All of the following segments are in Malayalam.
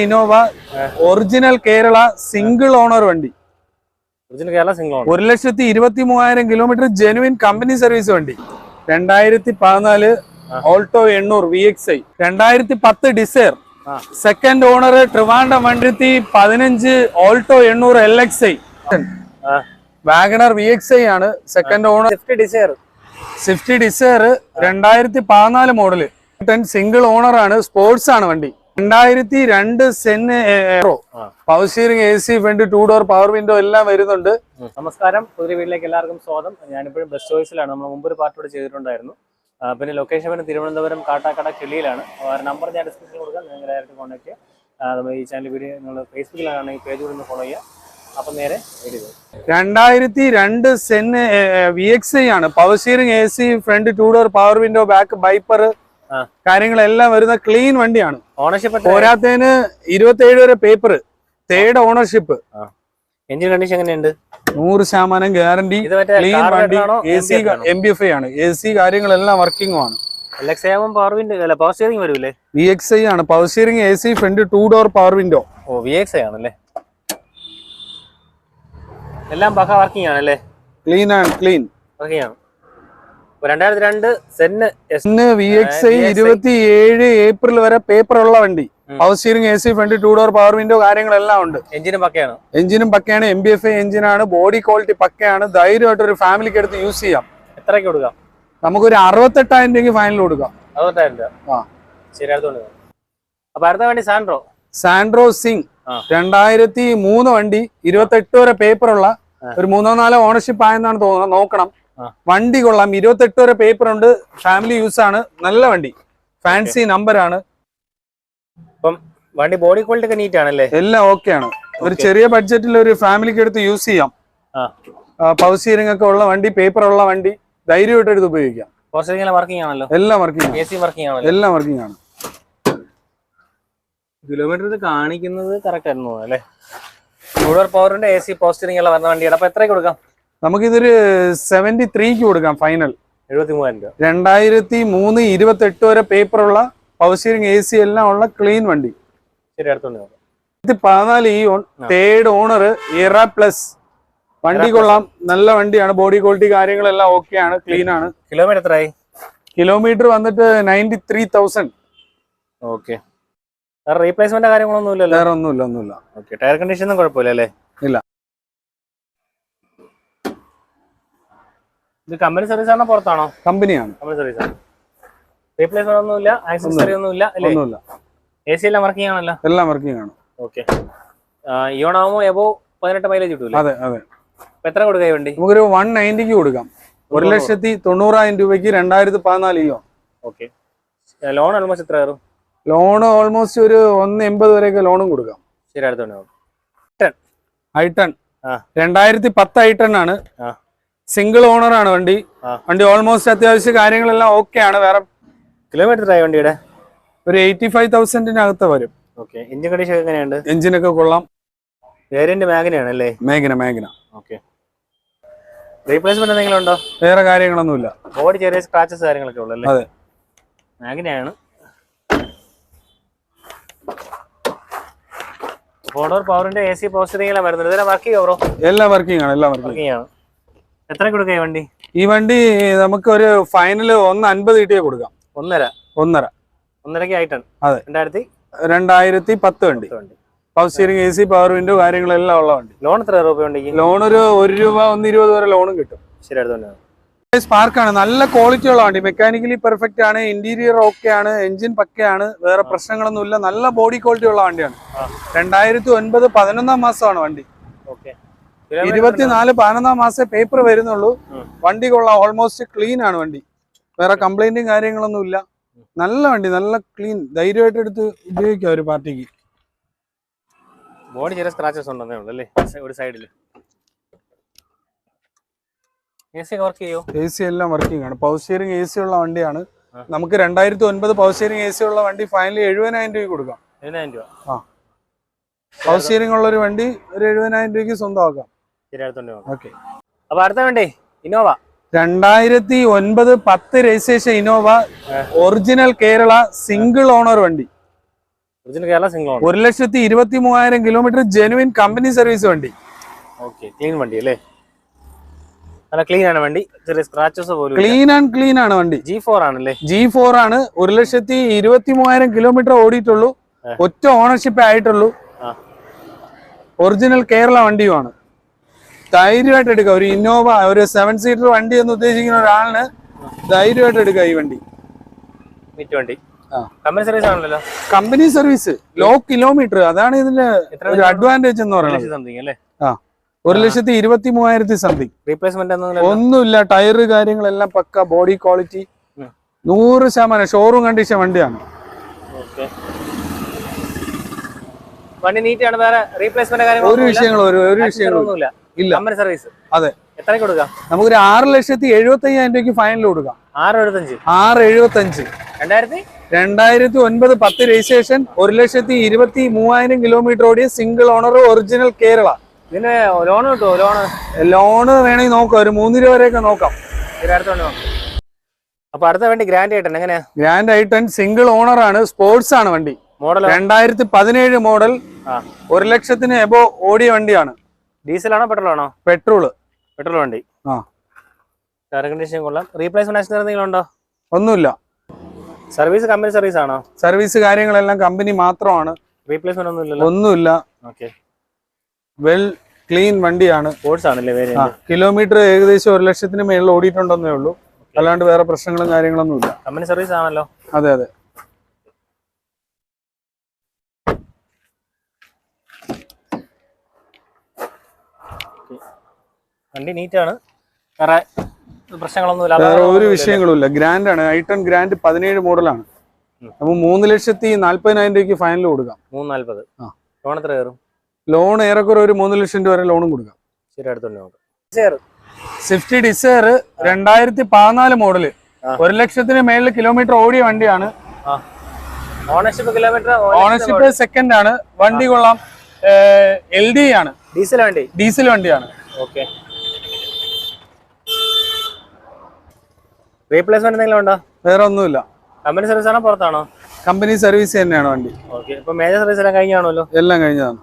Innova original Kerala single owner വണ്ടി. Original Kerala single owner. ഒരു ലക്ഷത്തി ഇരുപത്തി മൂവായിരം കിലോമീറ്റർ ജെനുവിൻ കമ്പനി സർവീസ് വണ്ടി. രണ്ടായിരത്തി പതിനാല് ഓൾട്ടോ എണ്ണൂറ് വി എക്സ് ഐ രണ്ടായിരത്തി പത്ത് ഡിസയർ സെക്കൻഡ് ഓണർ ട്രിവാൻഡം വണ്ടിത്തി പതിനഞ്ച് ഓൾട്ടോ എണ്ണൂറ് L X I WagonR V X I ആണ് second owner. Swift Dzire. Swift Dzire രണ്ടായിരത്തി പതിനാല് മോഡൽ സിംഗിൾ ഓണർ ആണ് സ്പോർട്സ് ആണ് വണ്ടി. രണ്ടായിരത്തി രണ്ട് ആ. Power steering A C front two door power window എല്ലാം വരുന്നുണ്ട്. നമസ്കാരം. പുതിയ വീട്ടിലേക്ക് എല്ലാവർക്കും സ്വാഗതം. ഞാനിപ്പോഴും ബസ് ചോയ്സിലാണ് നമ്മൾ മുമ്പ് ഒരു പാർട്ടോട് ചെയ്തിട്ടുണ്ടായിരുന്നു. പിന്നെ ലൊക്കേഷൻ പിന്നെ തിരുവനന്തപുരം കാട്ടാക്കട കിളിയിലാണ്. നമ്പർ ഞാൻ ഡിസ്ക്രിപ്ഷൻ കൊടുക്കാം. നിങ്ങൾ ഡയറക്റ്റ് കോൺടാക്ട് ചെയ്യുക ഈ ചാനൽ വീഡിയോ നിങ്ങൾ ഫേസ്ബുക്കിലാണ് ഈ പേജ് കൂടി ഒന്ന് ഫോളോ ചെയ്യുക. അപ്പം നേരെ രണ്ടായിരത്തി രണ്ട് സെൻ വി എക്സ് ഐ ആണ്. Power steering A C front two door power window back wiper. കാര്യങ്ങളെല്ലാം വരുന്ന ക്ലീൻ വണ്ടിയാണ്. ഓണർഷിപ്പ് പോരാത്തതിന് ഇരുപത്തേഴ് വരെ paper third ownership engine condition എങ്ങനെയുണ്ട്? നൂറ് ശതമാനം ഗ്യാരണ്ടി ക്ലീൻ വണ്ടി A C M B F I ആണ്. എ സി കാര്യങ്ങളെല്ലാം വർക്കിംഗ് ആണ്. പവർ സ്റ്റിയറിംഗ് വരൂലേ വി എക്സ് ഐ ആണ്. Power steering A C front two door power window oh V X I ആണല്ലേ? എല്ലാം പക്ക വർക്കിംഗ് ആണല്ലേ? ക്ലീൻ ആണ് ക്ലീൻ വർക്കിംഗ് ആണ്. രണ്ടായിരത്തി രണ്ട് സെന്ന് എസ് ഇന്ന് വി എക്സ് ഐ ഇരുപത്തി ഏഴ് ഏപ്രിൽ വരെ പേപ്പർ ഉള്ള വണ്ടി. Power steering A C front two door power window കാര്യങ്ങളെല്ലാം ഉണ്ട്. എഞ്ചിനും പക്കയാണ്. എഞ്ചിനും പക്കയാണ് എം ബി എഫ് ഐ എഞ്ചിനാണ് ബോഡി ക്വാളിറ്റി പക്കയാണ്. ധൈര്യമായിട്ട് ഒരു ഫാമിലിക്ക് എടുത്ത് യൂസ് ചെയ്യാം. എത്രയ്ക്ക് കൊടുക്കാം? നമുക്കൊരു അറുപത്തെട്ടായിരം രൂപയ്ക്ക് ഫൈനൽ കൊടുക്കാം. അറുപത്തായിരം രൂപ. ആ. ശരി അടുത്തോണ്ട് അപ്പൊ അടുത്ത വണ്ടി സാൻഡ്രോ സാൻഡ്രോ സിംഗ്. രണ്ടായിരത്തി മൂന്ന് വണ്ടി ഇരുപത്തെട്ട് വരെ പേപ്പർ ഉള്ള ഒരു മൂന്നോ നാലോ ഓണർഷിപ്പ് ആയെന്നാണ് തോന്നുന്നത്. നോക്കണം. വണ്ടി കൊള്ളാം. ഇരുപത്തെട്ട് വരെ പേപ്പർ ഉണ്ട്. ഫാമിലി യൂസ് ആണ്. നല്ല വണ്ടി. ഫാൻസി നമ്പർ ആണ്. അപ്പം വണ്ടി ബോഡി ക്വാളിറ്റി ഒക്കെ നീറ്റ് ആണല്ലേ? എല്ലാം ഓക്കെ ആണ്. ഒരു ചെറിയ ബഡ്ജറ്റിൽ ഒരു ഫാമിലിക്ക് എടുത്ത് യൂസ് ചെയ്യാം. പവർ സ്റ്റിയറിംഗ് ഒക്കെ ഉള്ള വണ്ടി പേപ്പർ ഉള്ള വണ്ടി ധൈര്യമായിട്ട് എടുത്ത് ഉപയോഗിക്കാം. കുറച്ച് വർക്കിംഗ് ആണല്ലോ? എല്ലാം വർക്കിംഗ് എ സി വർക്കിംഗ് ആണല്ലോ? എല്ലാം വർക്കിംഗ് ആണ്. കിലോമീറ്റർ ഇത് കാണിക്കുന്നത് കറക്റ്റ് ആയിരുന്നു അല്ലേ? പവറിന്റെ എ സി പോസ്റ്റിംഗ് എല്ലാം വരുന്ന വണ്ടിയുടെ അപ്പൊ എത്രയ്ക്ക് കൊടുക്കാം? നമുക്കിതൊരു സെവന്റി ത്രീക്ക് കൊടുക്കാം ഫൈനൽ രണ്ടായിരത്തി മൂന്ന് ഇരുപത്തെട്ട് വരെ പേപ്പർ ഉള്ള പവർ സ്റ്റിയറിംഗ് എ സി എല്ലാം ഉള്ള ക്ലീൻ വണ്ടി. ഇത് പതിനാല് ഈ തേർഡ് ഓണർ ഇറ പ്ലസ് വണ്ടി കൊള്ളാം. നല്ല വണ്ടിയാണ്. ബോഡി ക്വാളിറ്റി കാര്യങ്ങളെല്ലാം ഓക്കെ ആണ്. ക്ലീൻ ആണ്. കിലോമീറ്റർ എത്രയായി? കിലോമീറ്റർ വന്നിട്ട് ninety three thousand okay replacement കാര്യങ്ങളൊന്നും ഇല്ലല്ലോ വേറെ ഒന്നുമില്ല. ഒന്നുമില്ല ഓക്കെ ടയർ കണ്ടീഷൻ ഒന്നും കുഴപ്പമില്ല അല്ലേ ഇല്ല. ഇത് കമ്പനി സർവീസ് ആണോ പുറത്താണോ? കമ്പനിയാണ്. കമ്പനി സർവീസ് ആണ്? റീപ്ലേസ്മെന്റ് ഒന്നുമില്ല ആക്സസറി ഒന്നുമില്ല. അല്ലേ? ഒന്നുമില്ല. എ സി എല്ലാം വർക്കിംഗ് ആണല്ലോ? എല്ലാം വർക്കിംഗ് ആണ്. ഓക്കെ ഇയോൺ ആവുമ്പോൾ എബോ പതിനെട്ട് മൈലേജ് കിട്ടൂല? അതെ അതെ. എത്ര കൊടുക്കുക വേണ്ടി? നമുക്കൊരു വൺ നയന്റിക്ക് കൊടുക്കാം. ഒരു ലക്ഷത്തി തൊണ്ണൂറായിരം രൂപയ്ക്ക് രണ്ടായിരത്തി പതിനാല് ഇയോ ഓക്കെ ലോൺ ഓൾമോസ്റ്റ് എത്ര കയറും? ലോൺ ഓൾമോസ്റ്റ് ഒരു ഒന്ന് എൺപത് വരെയൊക്കെ ലോണും കൊടുക്കാം. ശരി അടുത്തോണ്ട് ഐ ആ. രണ്ടായിരത്തി പത്ത് ഐ ഐട്ടൺ ആണ്. സിംഗിൾ ഓണർ ആണ് വണ്ടി. വണ്ടി ഓൾമോസ്റ്റ് അത്യാവശ്യ കാര്യങ്ങളെല്ലാം ഓക്കെ ആണ്. വേറെ കിലോമീറ്റർ ആയ വണ്ടിയുടെ? ഒരു എയ്റ്റി ഫൈവ് തൗസൻഡിനകത്ത് വരും. ഓക്കെ എഞ്ചിൻ കണ്ടീഷൻ എങ്ങനെയുണ്ട്? എഞ്ചിനൊക്കെ കൊള്ളാം. വേരിയന്റ് മാഗ്നയാണ് അല്ലേ? മേഘന മേഘന ഓക്കെ റീപ്ലേസ്മെന്റ് എന്തെങ്കിലും ഉണ്ടോ വേറെ കാര്യങ്ങളൊന്നുമില്ല. ബോഡി ചെറിയ സ്ക്രാച്ചസ് കാര്യങ്ങളൊക്കെ ഉള്ളു അല്ലേ? അതെ. മാഗ്നയാണ് ഫോണോർ പവറിന്റെ എ സി പോസ്റ്ററിംഗ് എല്ലാം വരുന്നുണ്ട്. ഇതെല്ലാം വർക്ക് ചെയ്യോ എല്ലാം വർക്കിംഗ് ആണ് എല്ലാം വർക്കിംഗ് വർക്കിംഗ് ആണ്. എത്ര കൊടുക്കാം ഈ വണ്ടി? ഈ വണ്ടി നമുക്ക് ഒരു ഫൈനൽ ഒന്ന് അൻപത് കിട്ടിയേ കൊടുക്കാം. ഒന്നര? ഒന്നര. ഒന്നരക്ക് ആയിട്ടാണ് അതെ. രണ്ടായിരത്തി രണ്ടായിരത്തി പത്ത് വണ്ടി. Power steering A C power window കാര്യങ്ങളെല്ലാം ഉള്ള വണ്ടി. ലോൺ എത്ര രൂപ വേണ്ടി ലോൺ ഒരു ഒരു രൂപ ഒന്ന് ഇരുപത് വരെ ലോണും കിട്ടും. ശരി സ്പാർക്കാണ് സ്പാർക്ക് ആണ്. നല്ല ക്വാളിറ്റി ഉള്ള വണ്ടി. മെക്കാനിക്കലി പെർഫെക്റ്റ് ആണ്. ഇന്റീരിയർ ഓക്കെ ആണ്. എഞ്ചിൻ പക്കയാണ് വേറെ പ്രശ്നങ്ങളൊന്നുമില്ല. നല്ല ബോഡി ക്വാളിറ്റി ഉള്ള വണ്ടിയാണ്. രണ്ടായിരത്തി ഒൻപത് പതിനൊന്നാം മാസമാണ് വണ്ടി. ഇരുപത്തിനാല് പതിനൊന്നാം മാസേ പേപ്പർ വരുന്നുള്ളൂ. വണ്ടി കൊള്ളാം. ഓൾമോസ്റ്റ് ക്ലീൻ ആണ് വണ്ടി. വേറെ കംപ്ലൈന്റും കാര്യങ്ങളൊന്നും ഇല്ല. നല്ല വണ്ടി നല്ല ക്ലീൻ ധൈര്യമായിട്ട് എടുത്ത് ഉപയോഗിക്കാം ഒരു പാർട്ടിക്ക്. ബോഡി ചെറിയ സ്ക്രാച്ചസ് ഉണ്ടെന്നേ ഉള്ളൂ അല്ലേ? ഒരു സൈഡിൽ എ സി വർക്ക് ചെയ്യോ? എ സി എല്ലാം വർക്കിംഗ് ആണ്. പവർ സ്റ്റിയറിംഗ് എ സി ഉള്ള വണ്ടിയാണ്. നമുക്ക് രണ്ടായിരത്തി ഒൻപത് പവർ സ്റ്റിയറിംഗ് എ സി ഉള്ള വണ്ടി ഫൈനലി എഴുപതിനായിരം രൂപ കൊടുക്കാം. എഴുപതിനായിരം രൂപ. പവർ സ്റ്റിയറിംഗ് ഉള്ള ഒരു വണ്ടി ഒരു എഴുപതിനായിരം രൂപയ്ക്ക് സ്വന്തമാക്കാം. ശരി അടുത്തോണ്ട് നോക്കാം ഓക്കെ. അപ്പൊ അടുത്ത വണ്ടി ഇന്നോവ. രണ്ടായിരത്തി ഒൻപത് പത്ത് registration Innova original Kerala single owner വണ്ടി. Original Kerala single owner. ഒരു ലക്ഷത്തി ഇരുപത്തി മൂവായിരം കിലോമീറ്റർ ജെനുവിൻ കമ്പനി സർവീസ് വണ്ടി. ഓക്കെ ക്ലീൻ വണ്ടി അല്ലേ? നല്ല ക്ലീൻ ആണ് വണ്ടി. ചെറിയ സ്ക്രാച്ചസ് പോലും ക്ലീൻ ആൻഡ് ക്ലീൻ ആണ് വണ്ടി. ജി ഫോർ ആണല്ലേ? ജി ഫോർ ആണ്. ഒരു ലക്ഷത്തി ഇരുപത്തി മൂവായിരം കിലോമീറ്റർ ഓടിയിട്ടുള്ളൂ. ഒറ്റ ഓണർഷിപ്പ് ആയിട്ടുള്ളൂ. ഒറിജിനൽ കേരള വണ്ടിയുമാണ്. ധൈര്യമായിട്ട് എടുക്കുക. ഒരു ഇന്നോവ ഒരു സെവൻ സീറ്റർ വണ്ടി എന്ന് ഉദ്ദേശിക്കുന്ന ഒരാളിന് ധൈര്യമായിട്ട് എടുക്കുക ഈ വണ്ടി. വണ്ടി. കമ്പനി സർവീസ് ആണല്ലോ. കമ്പനി സർവീസ് ലോ കിലോമീറ്റർ അതാണ് ഇതിന്റെ ഒരു അഡ്വാന്റേജ് എന്ന് പറയുന്നത്. ആ. ഒരു ലക്ഷത്തി ഇരുപത്തി മൂവായിരത്തി സംതിങ് റീപ്ലേസ്മെന്റ് ഒന്നും ഒന്നുമില്ല ടയർ കാര്യങ്ങളെല്ലാം പക്ക ബോഡി ക്വാളിറ്റി. നൂറ് ശതമാനം ഷോറൂം കണ്ടീഷൻ വണ്ടിയാണ്. വണ്ടി നീറ്റാണ് വേറെ റീപ്ലേസ്മെന്റ് ഒരു വിഷയങ്ങളും ഒരു ഒരു വിഷയങ്ങളും ഒന്നുമില്ല. ഇല്ല. കമ്പനി സർവീസ് അതെ. എത്ര കൊടുക്കാം? നമുക്കൊരു ആറ് ലക്ഷത്തി എഴുപത്തി അയ്യായിരം രൂപയ്ക്ക് ഫൈനൽ കൊടുക്കാം. ആറ് എഴുപത്തഞ്ച്. ആറ് എഴുപത്തി അഞ്ച് രണ്ടായിരത്തി? രണ്ടായിരത്തി ഒൻപത് പത്ത് രജിസ്ട്രേഷൻ ഒരു ലക്ഷത്തി ഇരുപത്തി മൂവായിരം കിലോമീറ്റർ ഓടിയ സിംഗിൾ ഓണർ ഒറിജിനൽ കേരള. ഇതിന് ലോൺ കിട്ടുമോ ലോണ് ലോണ് വേണമെങ്കിൽ നോക്കാം. ഒരു മൂന്ന് രൂപ വരെയൊക്കെ നോക്കാം. അപ്പൊ അടുത്ത വണ്ടി ഗ്രാൻഡ് ഐട്ടൻ എങ്ങനെയാ? Grand i ten single owner ആണ്. സ്പോർട്സ് ആണ് വണ്ടി. മോഡൽ രണ്ടായിരത്തി പതിനേഴ് മോഡൽ ഒരു ലക്ഷത്തിന് എബോ ഓടിയ വണ്ടിയാണ്. ഡീസലാണോ പെട്രോൾ ആണോ പെട്രോൾ പെട്രോൾ വണ്ടി. ആ. കണ്ടീഷൻ കൊള്ളാം. റീപ്ലേസ്മെന്റ് ആക്ഷൻ എന്തെങ്കിലും ഉണ്ടോ? ഒന്നുമില്ല. സർവീസ് കമ്പനി സർവീസ് ആണോ? സർവീസ് കാര്യങ്ങളെല്ലാം കമ്പനി മാത്രമാണ്. റീപ്ലേസ്മെന്റ് ഒന്നും ഇല്ലല്ലോ. ഒന്നുമില്ല. ഓക്കെ വെൽ ക്ലീൻ വണ്ടിയാണ്. സ്പോർട്സ് ആണല്ലേ വേറെ കിലോമീറ്റർ ഏകദേശം ഒരു ലക്ഷത്തിന് മേളിൽ ഓടിയിട്ടുണ്ടെന്നേ ഉള്ളൂ. അല്ലാണ്ട് വേറെ പ്രശ്നങ്ങളും കാര്യങ്ങളൊന്നും ഇല്ല കമ്പനി സർവീസ് ആണല്ലോ. അതെ അതെ. വണ്ടി നീറ്റ് ആണ് വേറെ പ്രശ്നങ്ങളൊന്നുമില്ല വേറെ ഒരു വിഷയങ്ങളുമില്ല. ഗ്രാൻഡ് ആണ്. ഐട്ടൺ ഗ്രാൻഡ് പതിനേഴ് മോഡലാണ്. അപ്പൊ മൂന്ന് ലക്ഷത്തി നാല്പതിനായിരം രൂപയ്ക്ക് ഫൈനൽ കൊടുക്കാം. മൂന്ന് നാല്പത്. ലോൺ എത്ര കയറും? ലോൺ ഏറെക്കുറെ ഒരു മൂന്ന് ലക്ഷം രൂപ വരെ ലോണും കൊടുക്കാം. ശരി അടുത്തുണ്ട് സ്വിഫ്റ്റ് ഡിസയർ രണ്ടായിരത്തി പതിനാല് മോഡൽ ഒരു ലക്ഷത്തിന് മേളിൽ കിലോമീറ്റർ ഓടിയ വണ്ടിയാണ്. ഓണർഷിപ്പ് കിലോമീറ്റർ ഓണർഷിപ്പ് സെക്കൻഡ് ആണ്. വണ്ടി കൊള്ളാം. എൽ ഡി ആണ്. ഡീസൽ വണ്ടി. ഡീസൽ വണ്ടിയാണ്. ഓക്കെ റീപ്ലേസ്മെന്റ് എന്തെങ്കിലും ഉണ്ടോ? വേറെ ഒന്നുമില്ല. കമ്പനി സർവീസ് ആണോ പുറത്താണോ? കമ്പനി സർവീസ് തന്നെയാണ് വണ്ടി. ഓക്കെ ഇപ്പൊ മേജർ സർവീസ് എല്ലാം കഴിഞ്ഞാണല്ലോ എല്ലാം കഴിഞ്ഞതാണ്.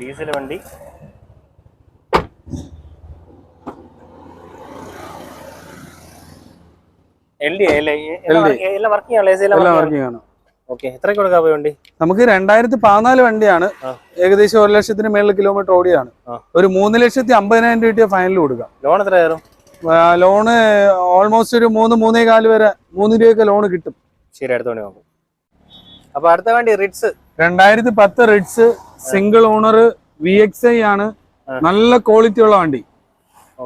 ഡീസൽ വണ്ടി. എൽ ഡി എല്ലാം വർക്കിംഗ് ആണ്. എത്രയ്ക്ക് കൊടുക്കാൻ പോയി വണ്ടി? നമുക്ക് രണ്ടായിരത്തി പതിനാല് വണ്ടിയാണ് ഏകദേശം ഒരു ലക്ഷത്തിന് മേളിൽ കിലോമീറ്റർ ഓടിയാണ് ഒരു മൂന്ന് ലക്ഷത്തി അമ്പതിനായിരം രൂപ ഫൈനൽ കൊടുക്കാം. ലോൺ എത്ര കയറും? ലോണ് ഓൾമോസ്റ്റ് ഒരു മൂന്ന് മൂന്നേ കാൽ വരെ മൂന്ന് രൂപയൊക്കെ ലോൺ കിട്ടും. ശരി അടുത്ത വണ്ടി നോക്കും. അപ്പൊ അടുത്ത വണ്ടി റിറ്റ്സ് രണ്ടായിരത്തി പത്ത് Ritz single owner V X I ആണ് നല്ല ക്വാളിറ്റി ഉള്ള വണ്ടി.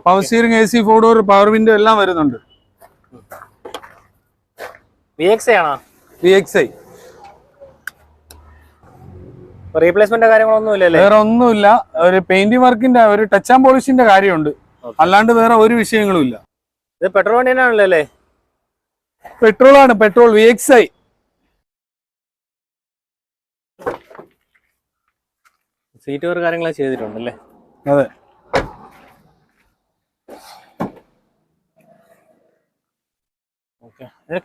Power steering A C four door power window എല്ലാം വരുന്നുണ്ട്. വി എക്സ് ഐ ആണോ? വി എക്സ് ഐ റീപ്ലേസ്മെന്റ് കാര്യങ്ങളൊന്നും ഇല്ലല്ലേ വേറെ ഒന്നുമില്ല. ഒരു പെയിന്റിംഗ് വർക്കിന്റെ ഒരു ടച്ച് ആൻഡ് പോളിഷിന്റെ കാര്യമുണ്ട്. അല്ലാണ്ട് വേറെ ഒരു വിഷയങ്ങളും ഇല്ല. ഇത് പെട്രോൾ വണ്ടി തന്നെയാണല്ലോ അല്ലേ? പെട്രോൾ ആണ് petrol V X I seat cover കാര്യങ്ങളൊക്കെ ചെയ്തിട്ടുണ്ടല്ലേ? അതെ.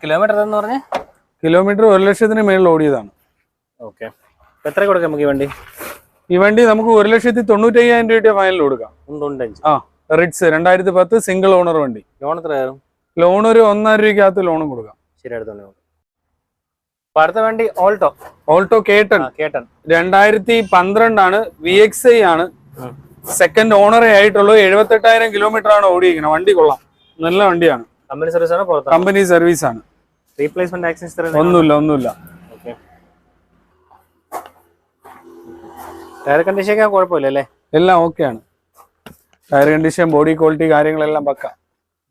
കിലോമീറ്റർ എന്ന് പറഞ്ഞേ? കിലോമീറ്റർ ഒരു ലക്ഷത്തിന് മേളിൽ ഓടിയതാണ്. ഓക്കെ എത്ര കൊടുക്കാം നമുക്ക് ഈ വണ്ടി? ഈ വണ്ടി നമുക്ക് ഒരു ലക്ഷത്തി തൊണ്ണൂറ്റി അയ്യായിരം രൂപയുടെ ഫൈനൽ കൊടുക്കാം. ആ റിഡ്സ് രണ്ടായിരത്തി പത്ത് സിംഗിൾ ഓണർ വണ്ടി. ലോൺ എത്ര ലോൺ ഒരു ഒന്നര രൂപയ്ക്കകത്ത് ലോണും കൊടുക്കാം. ശരി അടുത്ത വണ്ടി ഓൾട്ടോ ഓൾട്ടോ കേട്ടൺ കേട്ടൺ രണ്ടായിരത്തി പന്ത്രണ്ടാണ് വി എക്സ് ഐ ആണ്. സെക്കൻഡ് ഓണറേ ആയിട്ടുള്ളൂ. എഴുപത്തെട്ടായിരം കിലോമീറ്റർ ആണ് ഓടിയിരിക്കുന്നത് വണ്ടി കൊള്ളാം. നല്ല വണ്ടിയാണ്. കമ്പനി സർവീസ് ആണ് കമ്പനി സർവീസ് ആണ്. റീപ്ലേസ്മെന്റ് ഒന്നുമില്ല ഒന്നുമില്ല. ടയർ കണ്ടീഷൻ ഒക്കെ കുഴപ്പമില്ല അല്ലേ? എല്ലാം ഓക്കെ ആണ്. ടയർ കണ്ടീഷൻ ബോഡി ക്വാളിറ്റി കാര്യങ്ങളെല്ലാം പക്ക.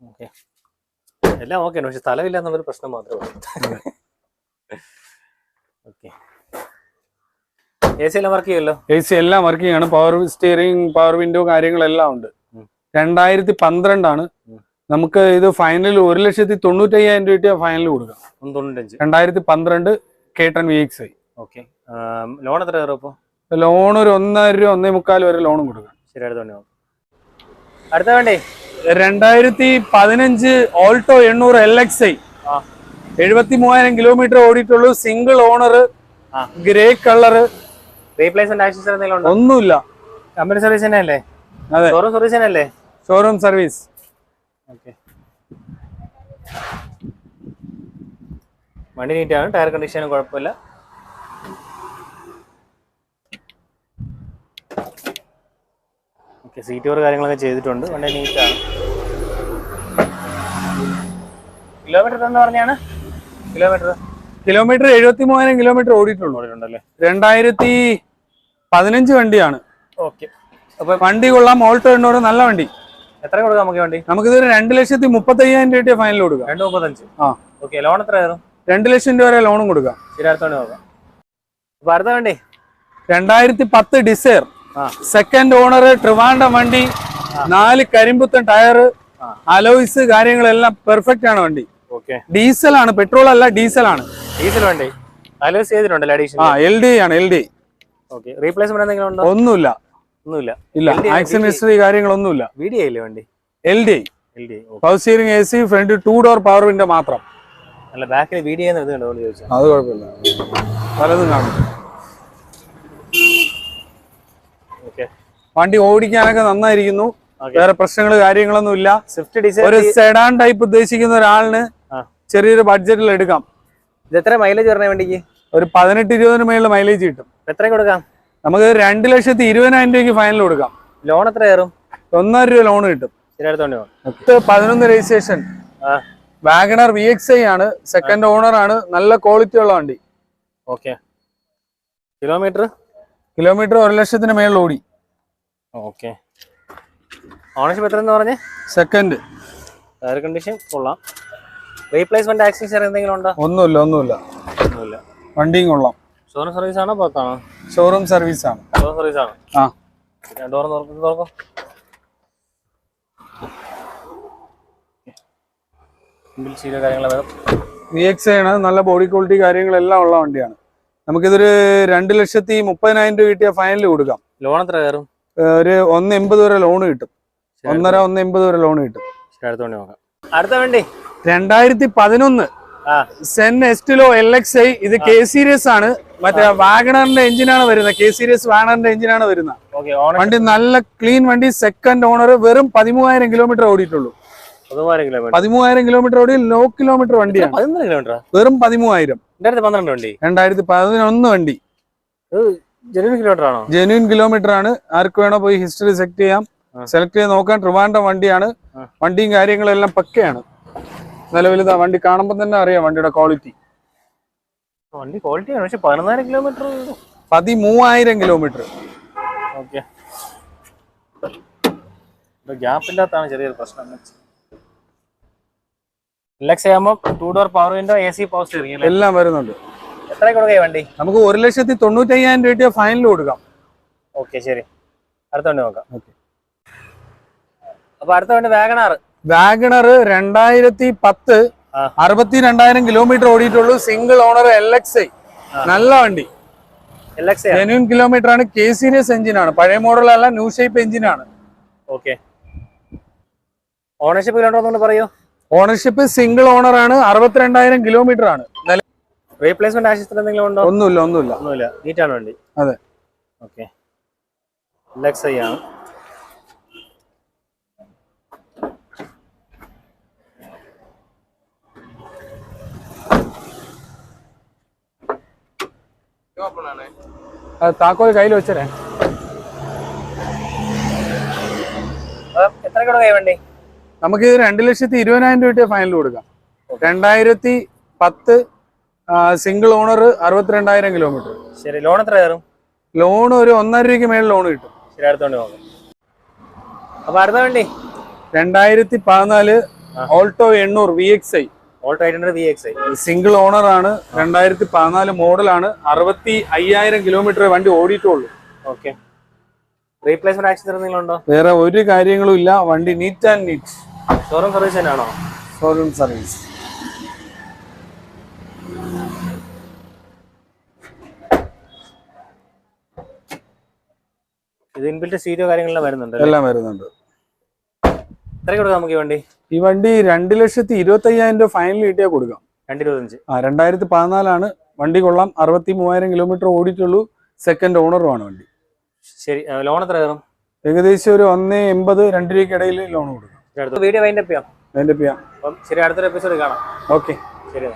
ഓക്കെ എല്ലാം ഓക്കെ പക്ഷെ സ്ഥലമില്ല എന്നുള്ളൊരു പ്രശ്നം മാത്രമേ ഉള്ളൂ. ഓക്കെ എ സി എല്ലാം വർക്ക് ചെയ്യുമല്ലോ എ സി എല്ലാം വർക്കിംഗ് ആണ് പവർ സ്റ്റിയറിംഗ് പവർ വിൻഡോ കാര്യങ്ങളെല്ലാം ഉണ്ട്. രണ്ടായിരത്തി പന്ത്രണ്ടാണ് നമുക്ക് ഇത് ഫൈനൽ ഒരു ലക്ഷത്തി തൊണ്ണൂറ്റി അയ്യായിരം രൂപ ഫൈനൽ കൊടുക്കാം. തൊണ്ണൂറ്റഞ്ച്. രണ്ടായിരത്തി പന്ത്രണ്ട് കേട്ടൺ V X I okay loan എത്ര കയറും ഇപ്പോൾ ലോൺ ഒരു ഒന്നര രൂപ ഒന്നേ മുക്കാൽ വരെ ലോണും കൊടുക്കാം. ശരി അടുത്ത വണ്ടി. രണ്ടായിരത്തി പതിനഞ്ച് ഓൾട്ടോ എണ്ണൂറ് എൽ എക്സ് ഐ. എഴുപത്തി മൂവായിരം kilometre ഓടിയിട്ടുള്ളൂ single owner grey colour replacement ഒന്നുമില്ല. കമ്പനി സർവീസ് തന്നെ അല്ലേ? അതെ. ഷോറൂം സർവീസ് തന്നെ അല്ലേ? ഷോറൂം സർവീസ് ഓക്കെ വണ്ടി നീറ്റാണ് ടയർ കണ്ടീഷനും കുഴപ്പമില്ല. ഓക്കെ സീറ്റ് കവർ കാര്യങ്ങളൊക്കെ ചെയ്തിട്ടുണ്ട്. വളരെ നീറ്റാണ്. കിലോമീറ്റർ എന്ന് പറഞ്ഞാണ്? കിലോമീറ്റർ കിലോമീറ്റർ എഴുപത്തി മൂവായിരം കിലോമീറ്റർ ഓടിയിട്ടുള്ളൂ ഓടിയിട്ടുണ്ടല്ലേ രണ്ടായിരത്തി പതിനഞ്ച് വണ്ടിയാണ്. ഓക്കെ. അപ്പൊ വണ്ടി കൊള്ളാം ഓൾട്ടോ എണ്ണൂറ് നല്ല വണ്ടി. എത്ര കൊടുക്കാം നമുക്ക് വണ്ടി? നമുക്ക് ഇതൊരു രണ്ട് ലക്ഷത്തി മുപ്പത്തി അയ്യായിരം രൂപ ഫൈനൽ കൊടുക്കാം. രണ്ട് മുപ്പത്തഞ്ച്. ആ. ഓക്കെ ലോൺ എത്ര ആയിരുന്നു രണ്ട് ലക്ഷം രൂപ വരെ ലോണും കൊടുക്കാം. ശരി അടുത്തോണ്ട് നോക്കാം അപ്പൊ അടുത്ത വണ്ടി? രണ്ടായിരത്തി പത്ത് ഡിസയർ. സെക്കൻഡ് ഓണർ ട്രിവാൻഡം വണ്ടി നാല് കരിമ്പുത്തൻ ടയർ. അലോയ്സ് കാര്യങ്ങളെല്ലാം പെർഫെക്റ്റ് ആണ് വണ്ടി. ഡീസൽ ആണ് പെട്രോൾ അല്ല ഡീസൽ ആണ്. ഡീസൽ വണ്ടി. അലോയ്സ് ചെയ്തിട്ടുണ്ടല്ലേ അഡീഷൻ ആ എൽ ഡി ആണ് എൽ ഡി റീപ്ലേസ്മെന്റ് എന്തെങ്കിലും ഉണ്ടോ? ഒന്നുമില്ല. ഒന്നുമില്ല. ഇല്ല LD ആക്സിഡന്റ് ഹിസ്റ്ററി കാര്യങ്ങളൊന്നുമില്ല. വീഡിയോ ഇല്ലേ വണ്ടി? L D L power steering A C front two door power window മാത്രം. അല്ല ബാക്കിൽ വീഡിയോ അത് കുഴപ്പമില്ല. പലതും കാണും ഓക്കെ വണ്ടി ഓടിക്കാനൊക്കെ നന്നായിരിക്കുന്നു. വേറെ പ്രശ്നങ്ങൾ കാര്യങ്ങളൊന്നും ഇല്ല. ഒരു സെഡാൻ ടൈപ്പ് ഉദ്ദേശിക്കുന്ന ഒരാളിന് ചെറിയൊരു ബഡ്ജറ്റിൽ എടുക്കാം. ഇത് എത്ര മൈലേജ് പറഞ്ഞ വണ്ടിക്ക്? ഒരു പതിനെട്ട് ഇരുപതിന് മേളിൽ മൈലേജ് കിട്ടും. എത്ര കൊടുക്കാം? നമുക്ക് രണ്ട് ലക്ഷത്തി ഇരുപതിനായിരം രൂപയ്ക്ക് ഫൈനൽ കൊടുക്കാം. ലോൺ എത്ര കയറും? ഒന്നര രൂപ ലോൺ കിട്ടും. പതിനൊന്ന് registration WagonR V X I ആണ്. സെക്കൻഡ് ഓണർ ആണ്. നല്ല ക്വാളിറ്റി ഉള്ള വണ്ടി. ഓക്കെ കിലോമീറ്റർ കിലോമീറ്റർ ഒരു ലക്ഷത്തിന് മേളിൽ ഓടി. ഓക്കെ. ഓണർഷിപ്പ് എത്ര എന്ന് പറഞ്ഞേ? സെക്കൻഡ് ടയർ കണ്ടീഷൻ കൊള്ളാം. റീപ്ലേസ്മെന്റ് ആക്സസറി എന്തെങ്കിലും ഉണ്ടോ? ഒന്നുമില്ല ഒന്നുമില്ല. ഒന്നുമില്ല. വണ്ടിയും കൊള്ളാം. ഷോറൂം സർവീസ് ആണോ പുറത്താണോ? ഷോറൂം സർവീസ് ആണ്. ഷോറൂം സർവീസ് ആണ്? ആ. ഡോർ തുറക്കും വി എക്സ് ആണ്. നല്ല ബോഡി ക്വാളിറ്റി കാര്യങ്ങളെല്ലാം ഉള്ള വണ്ടിയാണ്. നമുക്കിതൊരു രണ്ട് ലക്ഷത്തി മുപ്പതിനായിരം രൂപ കിട്ടിയ ഫൈനൽ കൊടുക്കാം. ലോൺ എത്ര കയറും? ഒരു ഒന്ന് എൺപത് വരെ ലോൺ കിട്ടും. ഒന്നര ഒന്ന് എൺപത് വരെ ലോൺ കിട്ടും. അടുത്ത വണ്ടി രണ്ടായിരത്തി പതിനൊന്ന് Zen Estilo L X I ഇത് കെ സീരീസ് ആണ്. മറ്റേ വാഗണറിന്റെ എഞ്ചിനാണ് വരുന്നത്. കെ സീരീസ് വാഗണറിന്റെ എഞ്ചിനാണ് വരുന്നത്. വണ്ടി നല്ല ക്ലീൻ വണ്ടി സെക്കൻഡ് ഓണർ വെറും പതിമൂവായിരം കിലോമീറ്റർ ഓടിയിട്ടുള്ളൂ. പതിമൂവായിരം കിലോമീറ്റർ ഓടി ലോ കിലോമീറ്റർ വണ്ടിയാണ്. വെറും പതിമൂവായിരം. രണ്ടായിരത്തി പന്ത്രണ്ട് വണ്ടി. രണ്ടായിരത്തി പതിനൊന്ന് വണ്ടി. ജനുവൻ കിലോമീറ്റർ ആണോ? ജെന്യൂൻ കിലോമീറ്റർ ആണ്. ആർക്ക് വേണോ പോയി ഹിസ്റ്ററി സെലക്ട് ചെയ്യാം. സെലക്ട് ചെയ്ത് നോക്കാൻ ട്രിവാൻഡ വണ്ടിയാണ്. വണ്ടിയും കാര്യങ്ങളെല്ലാം പക്കയാണ്. നിലവിൽ വണ്ടി കാണുമ്പോൾ തന്നെ അറിയാം വണ്ടിയുടെ ക്വാളിറ്റി വണ്ടി ക്വാളിറ്റിയാണ് പക്ഷെ പതിനൊന്നായിരം കിലോമീറ്റർ പതിമൂവായിരം കിലോമീറ്റർ ഓക്കെ ചെറിയൊരു പ്രശ്നം. ആകുമ്പോൾ two door power window A C power steering എല്ലാം വരുന്നുണ്ട്. എത്ര കൊടുക്കേ വണ്ടി? നമുക്ക് ഒരു ലക്ഷത്തി തൊണ്ണൂറ്റി അയ്യായിരം രൂപ ഫൈനൽ കൊടുക്കാം. ഓക്കെ ശരി. അടുത്ത വണ്ടി നോക്കാം. ഓക്കെ. അപ്പൊ അടുത്ത വണ്ടി വാഗണാർ. വാഗണർ രണ്ടായിരത്തി പത്ത് അറുപത്തി രണ്ടായിരം kilometre ഓടിയിട്ടുള്ളൂ. Single owner L X I നല്ല വണ്ടി. ജെന്യൂൻ കിലോമീറ്റർ ആണ്. കെ സീരീസ് ആണ്. പഴയ മോഡൽ അല്ല ന്യൂ ഷേപ്പ് എഞ്ചിനാണ് ഓക്കെ. ഓണർഷിപ്പ് പറയൂ. ഓണർഷിപ്പ് സിംഗിൾ ഓണർ ആണ്. അറുപത്തിരണ്ടായിരം കിലോമീറ്റർ ആണ്. റീപ്ലേസ്മെന്റ് ആശുപത്രി എന്തെങ്കിലും ഉണ്ടോ? ഒന്നുമില്ല ഒന്നുമില്ല. ഒന്നുമില്ല. നീറ്റാണ് വണ്ടി? അതെ. ഓക്കെ. റിലാക്സ് ഐ ആണ് താക്കോൽ കയ്യിൽ വെച്ചേ എത്ര കൊടുക്കേ വണ്ടി? നമുക്ക് രണ്ട് ലക്ഷത്തി ഇരുപതിനായിരം രൂപ ഫൈനൽ കൊടുക്കാം. രണ്ടായിരത്തി പത്ത് സിംഗിൾ ഓണർ അറുപത്തിരണ്ടായിരം കിലോമീറ്റർ ശരി ലോൺ എത്ര കയറും? ലോൺ ഒരു ഒന്നര രൂപയ്ക്ക് മേളിൽ ലോൺ കിട്ടും. ശരി അടുത്തോണ്ട് നോക്കാം. അപ്പൊ അടുത്ത വണ്ടി? രണ്ടായിരത്തി പതിനാല് ഓൾട്ടോ എണ്ണൂറ് V X I Alto eight hundred V X I single owner ആണ്. രണ്ടായിരത്തി പതിനാല് മോഡലാണ് അറുപത്തി അയ്യായിരം കിലോമീറ്റർ വണ്ടി ഓടിയിട്ടുള്ളൂ. ഓക്കെ റീപ്ലേസ്മെന്റ് ആക്ഷൻ എന്തെങ്കിലും ഉണ്ടോ? വേറെ ഒരു കാര്യങ്ങളും ഇല്ല. വണ്ടി neat and neat showroom service തന്നെയാണോ? ഷോറൂം സർവീസ് ഇത് ഇൻബിൽറ്റ് സീറ്റോ കാര്യങ്ങളെല്ലാം വരുന്നുണ്ട് എല്ലാം വരുന്നുണ്ട്. എത്ര കൊടുക്കാം നമുക്ക് ഈ വണ്ടി? ഈ വണ്ടി രണ്ട് ലക്ഷത്തി ഇരുപത്തി അയ്യായിരം രൂപ ഫൈനൽ കിട്ടിയാൽ കൊടുക്കാം. രണ്ട് ഇരുപത്തഞ്ച് ആ രണ്ടായിരത്തി പതിനാലാണ് വണ്ടി കൊള്ളാം. അറുപത്തി മൂവായിരം കിലോമീറ്റർ ഓടിയിട്ടുള്ളൂ. സെക്കൻഡ് ഓണറുമാണ് വണ്ടി. ശരി ലോൺ എത്ര കയറും? ഏകദേശം ഒരു ഒന്ന് എൺപത് രണ്ട് രൂപയ്ക്കിടയിൽ ലോൺ കൊടുക്കും. വീഡിയോ വൈൻഡപ്പ് ചെയ്യാം. അതിന്റെ ചെയ്യാം. അപ്പം ശരി അടുത്തൊരു എപ്പിസോഡ് കാണാം. ഓക്കെ ശരി.